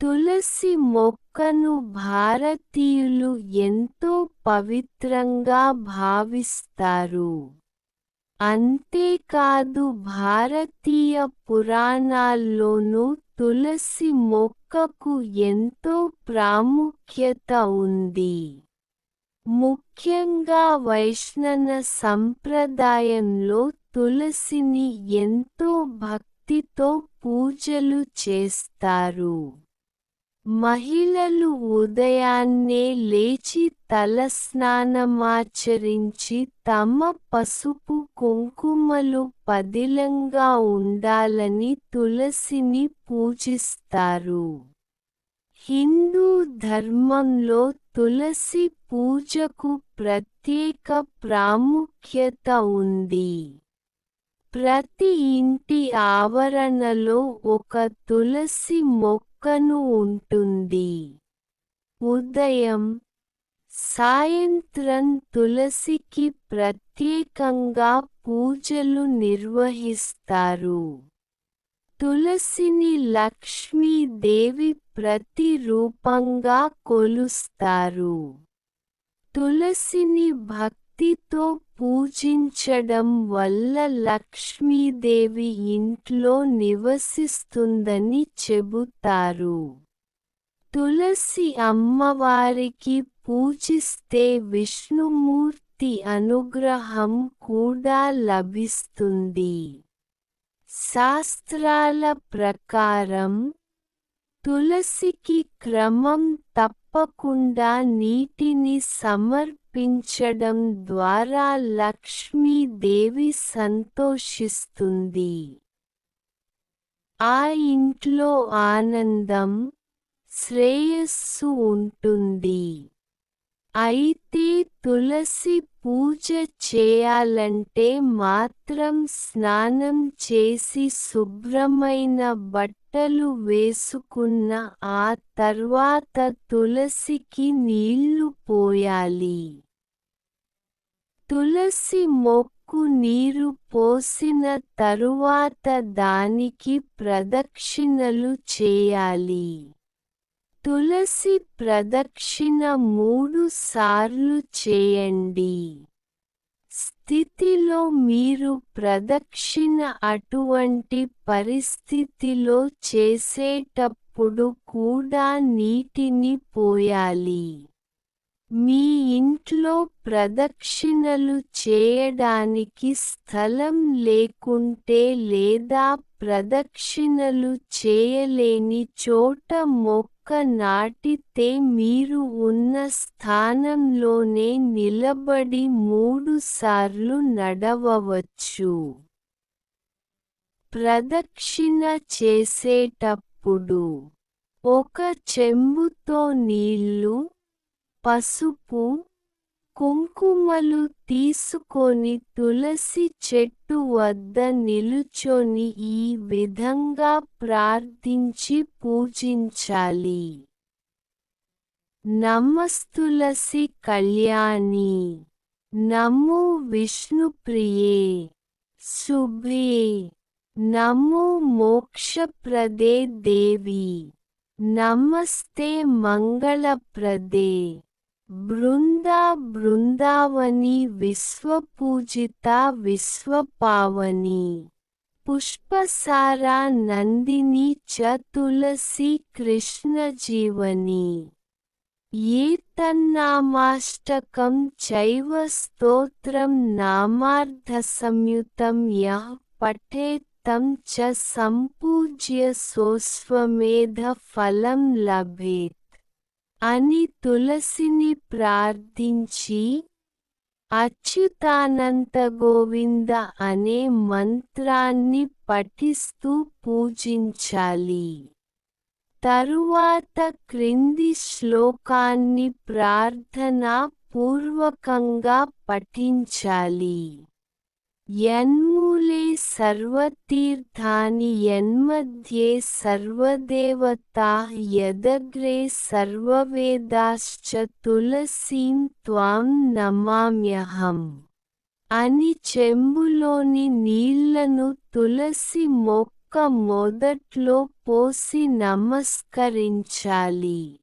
తులసి మొక్కను భారతీయులు ఎంతో పవిత్రంగా భావిస్తారు. అంతేకాదు భారతీయ పురాణాల్లోనూ తులసి మొక్కకు ఎంతో ప్రాముఖ్యత ఉంది. ముఖ్యంగా వైష్ణవ సంప్రదాయంలో తులసిని ఎంతో భక్తితో పూజలు చేస్తారు. మహిళలు ఉదయాన్నే లేచి తలస్నానమాచరించి తమ పసుపు కుంకుమలు పదిలంగా ఉండాలని తులసిని పూజిస్తారు. హిందూ ధర్మంలో తులసి పూజకు ప్రత్యేక ప్రాముఖ్యత ఉంది. ప్రతి ఇంటి ఆవరణలో ఒక తులసి మొక్క మొక్కను ఉంటుంది ఉదయం సాయంత్రం తులసికి ప్రత్యేకంగా పూజలు నిర్వహిస్తారు. తులసిని లక్ష్మీదేవి ప్రతిరూపంగా కొలుస్తారు. తులసిని భక్తితో పూజించడం వల్ల లక్ష్మీదేవి ఇంట్లో నివసిస్తుందని చెబుతారు. తులసి అమ్మవారికి పూజిస్తే విష్ణుమూర్తి అనుగ్రహం కూడా లభిస్తుంది. శాస్త్రాల ప్రకారం తులసికి క్రమం తప్పకుండా నీటిని సమర్పించడం ద్వారా లక్ష్మీదేవి సంతోషిస్తుంది. ఆ ఇంట్లో ఆనందం శ్రేయస్సు ఉంటుంది. అయితే తులసి పూజ చేయాలంటే మాత్రం స్నానం చేసి శుభ్రమైన బట్టలు వేసుకున్న ఆ తర్వాత తులసికి నీళ్ళు పోయాలి. తులసి మొక్కు నీరు పోసిన తరువాత దానికి ప్రదక్షిణలు చేయాలి. తులసి ప్రదక్షిణ మూడు సార్లు చేయండి. స్థితిలో మీరు ప్రదక్షిణ అటువంటి పరిస్థితిలో చేసేటప్పుడు కూడా నీటిని పోయాలి. మీ ఇంట్లో ప్రదక్షిణలు చేయడానికి స్థలం లేకుంటే లేదా ప్రదక్షిణలు చేయలేని చోట మొక్క నాటితే మీరు ఉన్న స్థానంలోనే నిలబడి మూడుసార్లు నడవవచ్చు. ప్రదక్షిణ చేసేటప్పుడు ఒక చెంబుతో నీళ్ళు పసుపు కుంకుమలు తీసుకొని తులసి చెట్టు వద్ద నిలుచొని ఈ విధంగా ప్రార్థించి పూజించాలి. నమస్తులసి కళ్యాణి. నమో విష్ణుప్రియే. శుభ్రే నమో మోక్షప్రదే దేవి. నమస్తే మంగళప్రదే. बृन्दा बृन्दावनी विश्वपूजिता विश्वपावनी पुष्पसारा नन्दिनी च तुलसी कृष्णजीवनी ये तन्नामाष्टकं चैव स्तोत्रं नामार्धसंयुतं यः पठेत् तं च सम्पूज्य सोऽस्वमेधफलं लभेत् అని తులసిని ప్రార్థించి అచ్యుతానంత గోవింద అనే మంత్రాన్ని పఠిస్తూ పూజించాలి. తరువాత క్రింది శ్లోకాన్ని ప్రార్థనా పూర్వకంగా పఠించాలి. మూలే సర్వతీర్థాని యన్మధ్యే సర్వదేవతా యదగ్రే సర్వవేదాశ్చ తులసీం త్వాం నమామ్యహం. అని చెంబులోని నీళ్ళను తులసి మొక్క మొదట్లో పోసి నమస్కరించాలి.